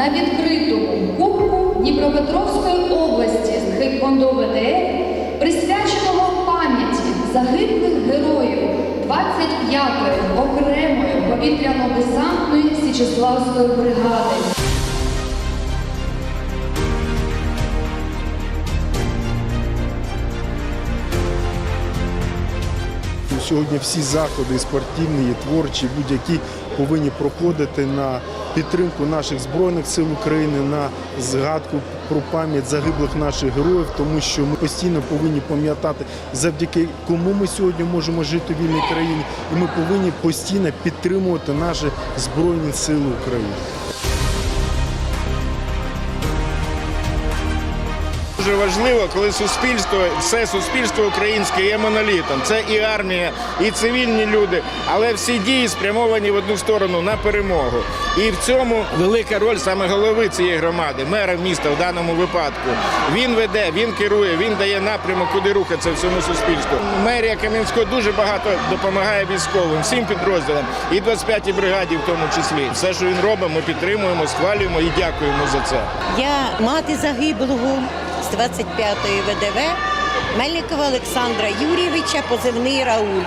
на відкритому Кубку Дніпропетровської області з Гейкондо ВДР, присвяченого пам'яті загиблих героїв 25-ї окремої повітряно-десантної Січеславської бригади. Сьогодні всі заходи спортивні, творчі, будь-які повинні проходити на підтримку наших збройних сил України, на згадку про пам'ять загиблих наших героїв, тому що ми постійно повинні пам'ятати, завдяки кому ми сьогодні можемо жити в вільній країні, і ми повинні постійно підтримувати наші збройні сили України. Дуже важливо, коли суспільство, все суспільство українське є монолітом. Це і армія, і цивільні люди, але всі дії спрямовані в одну сторону на перемогу. І в цьому велика роль саме голови цієї громади, мера міста в даному випадку. Він веде, він керує, він дає напрямок, куди рухатися всьому суспільству. Мерія Кам'янського дуже багато допомагає військовим, всім підрозділам, і 25-й бригаді в тому числі. Все, що він робить, ми підтримуємо, схвалюємо і дякуємо за це. Я мати загиблого з 25-ї ВДВ Мельникова Олександра Юрійовича, позивний Рауль.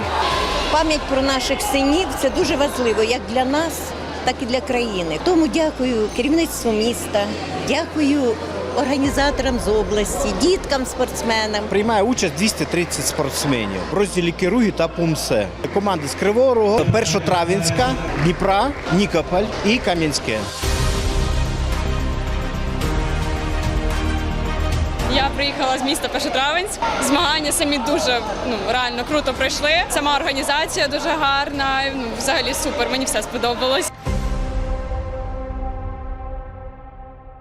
Пам'ять про наших синів це дуже важливо як для нас, так і для країни. Тому дякую керівництву міста, дякую організаторам з області, діткам, спортсменам. Приймає участь 230 спортсменів в розділі Керуги та Пумсе. Команди з Кривого Рогу, Першотравінська, Дніпра, Нікополь і Кам'янське. Приїхала з міста Першотравенськ. Змагання самі дуже ну реально круто пройшли. Сама організація дуже гарна. Ну взагалі супер. Мені все сподобалось.